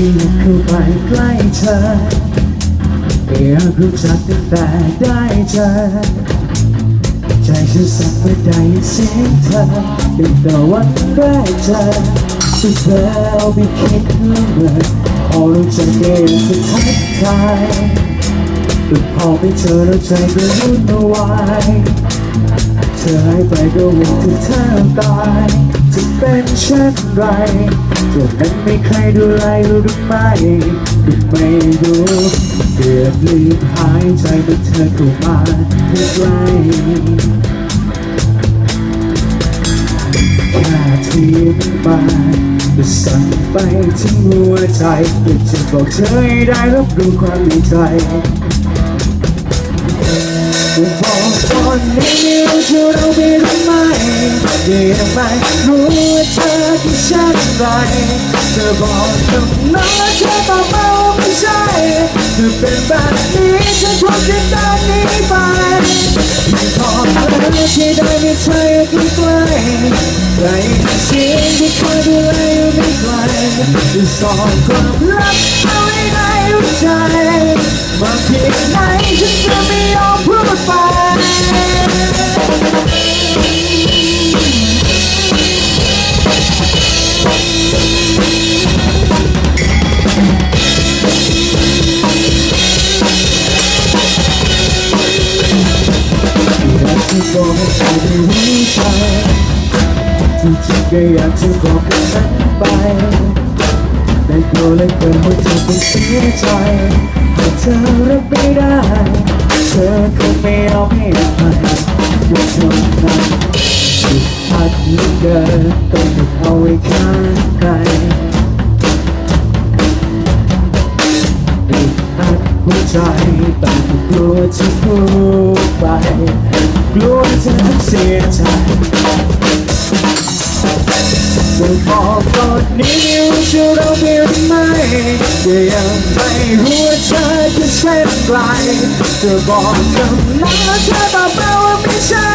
ที่อยากเข้าไปใกล้เธออยากรู้จักตั้งแต่ได้เจอใจฉันสั่นเมื่อได้ยินเสียงเธอตั้งแต่วันแรกเจอที่เธอเอาไปคิดละเมอพอรู้จักก็อยากจะทักทายแต่พอไปเจอแล้วใจก็วุ่นวายเธอหายไปก็หวังที่เธอตาย จะเป็นเช่นไรจะนั้นไม่ใครดูแลหรือไม่ไม่รู้เกือบลืมหายใจเมื่อเธอเข้ามาใกล้แค่ที่มาจะสั่นไปถึงหัวใจอยากจะบอกเธอให้ได้รับรู้ความในใจ บอกตอนนี้ไม่รู้จะเราไปหรือไม่เดี๋ยวไม่รู้ว่าเธอที่ฉันไรเธอบอกกับน้องว่าเธอบอกมาว่าไม่ใช่เธอเป็นแบบนี้ฉันคงจะได้หนีไปไม่พอแล้วที่ได้มีเธออยู่ใกล้ใกล้สียงที่คอยดูแลอยู่ไม่ไกลจะสอนความลับเอาไว้ในหัวใจ บางทียงไหนฉันจะไม่ยอมพูดไปอยากจะบอกให้เธอได้รู้ใจที่จริงก็อยากจะบอกกับฉันไปแต่กลัวเลยเกินว่าเธอคงเสียใจ แต่เธอรับไม่ได้ เธอคงไม่ยอมให้อภัยว่าเธอนั้นผิดพลาดเหลือเกินต้องถูกเอาไว้ข้างใครอึดอัดหัวใจแต่กลัวจะพูดไป กลัวจะเสียใจจะบอกตอนนี้ว่าจะเราเปลี่ยนไหมก็ยังไม่รู้ว่าเธอจ เช่นไรจะบอกกับน้องว่าเธอบอกมาว่าไม่ใช่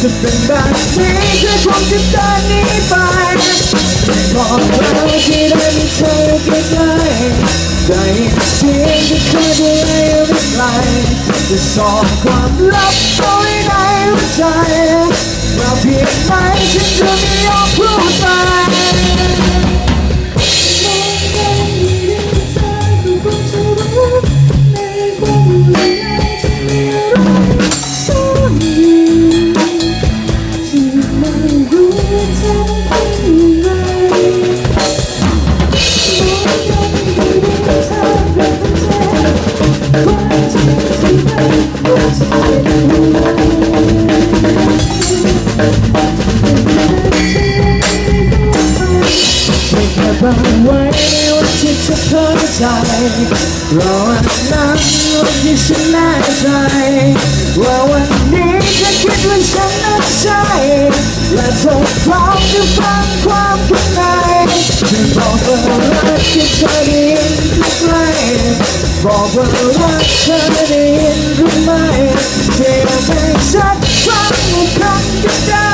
จะเป็นแบบนี้เธอคงจะเดินหนีไปบอกเราที่ได้มีเธอใกล้ๆใจเสียงที่เคยดูแลไม่ไกลจะสอนความลับเอาไว้ในหัวใจว่าเพียงไหนฉันจะไม่ยอมพูดไป รอวันนั้นวันที่ฉันแน่ใจ ว่าวันนี้จะคิดว่าฉันนั้นใช่ และเธอพร้อมจะฟังความข้างในจะบอกว่ารักที่เธอได้ยินหรือไม่บอกว่ารักเธอได้ยินหรือไม่เพียงแค่ฉันฟังคำก็ได้ได้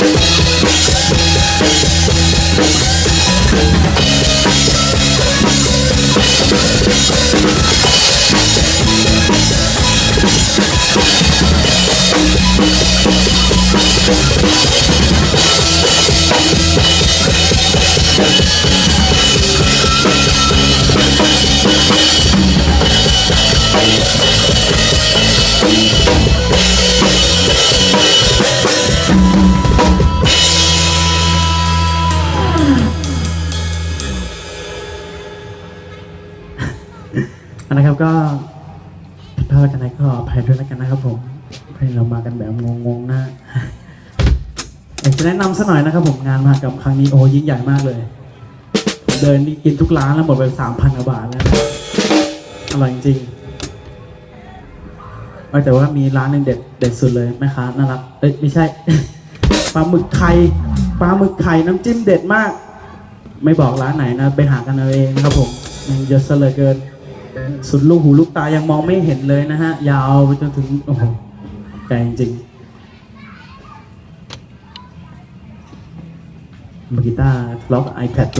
Thank you. นะครับก็ผิดพลาดกันนะก็อภัยด้วยแล้วกันนะครับผมเพลงเรามากันแบบงงๆนะอยากจะแนะนำสักหน่อยนะครับผมงานมหากรรมครั้งนี้โอ้ยิ่งใหญ่มากเลยผมเดินนี่กินทุกร้านแล้วหมดไปสามพันกว่าบาทแล้วอร่อยจริงๆแต่ว่ามีร้านหนึ่งเด็ดเด็ดสุดเลยแม่ค้าน่ารักเอ้ยไม่ใช่ ปลาหมึกไข่ปลาหมึกไข่น้ำจิ้มเด็ดมาก ไม่บอกร้านไหนนะ ไปหากันเอาเองนะครับผมมันเยอะซะเหลือเกิน สุดลูกหูลูกตายังมองไม่เห็นเลยนะฮะ ยาวไปจนถึง โอ้โหใจจริงๆมือกีตาร์ล็อก iPad ตัว